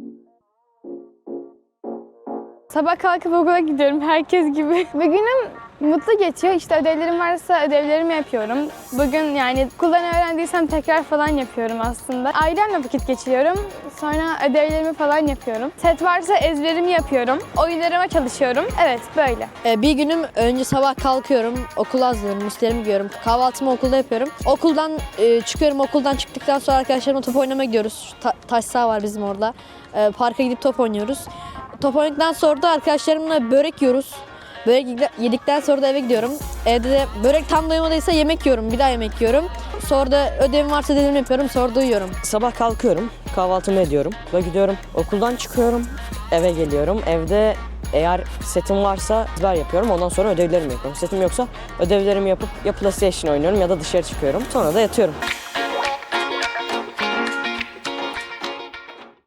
Thank you. Sabah kalkıp okula gidiyorum herkes gibi. Bugünüm mutlu geçiyor. İşte ödevlerim varsa ödevlerimi yapıyorum. Bugün yani okuldan öğrendiysem tekrar falan yapıyorum aslında. Ailemle vakit geçiriyorum. Sonra ödevlerimi falan yapıyorum. Set varsa ezberimi yapıyorum. Oyunlarıma çalışıyorum. Evet böyle. Ee, bir günüm önce sabah kalkıyorum, okula hazırlanıyorum, üstlerimi giyiyorum, kahvaltımı okulda yapıyorum. Okuldan e, çıkıyorum, okuldan çıktıktan sonra arkadaşlarımla top oynamaya gidiyoruz. Ta- taş saha var bizim orada. Ee, parka gidip top oynuyoruz. Top oynadıktan sonra da arkadaşlarımla börek yiyoruz. Börek yedikten- sonra da eve gidiyorum. Evde de börek tam doymadıysa yemek yiyorum, bir daha yemek yiyorum. Sonra da ödevim varsa ödevimi yapıyorum, sonra da uyuyorum. Sabah kalkıyorum, kahvaltımı ediyorum ve gidiyorum. Okuldan çıkıyorum, eve geliyorum. Evde eğer setim varsa ezber yapıyorum. Ondan sonra ödevlerimi yapıyorum. Setim yoksa ödevlerimi yapıp ya PlayStation oynuyorum ya da dışarı çıkıyorum. Sonra da yatıyorum.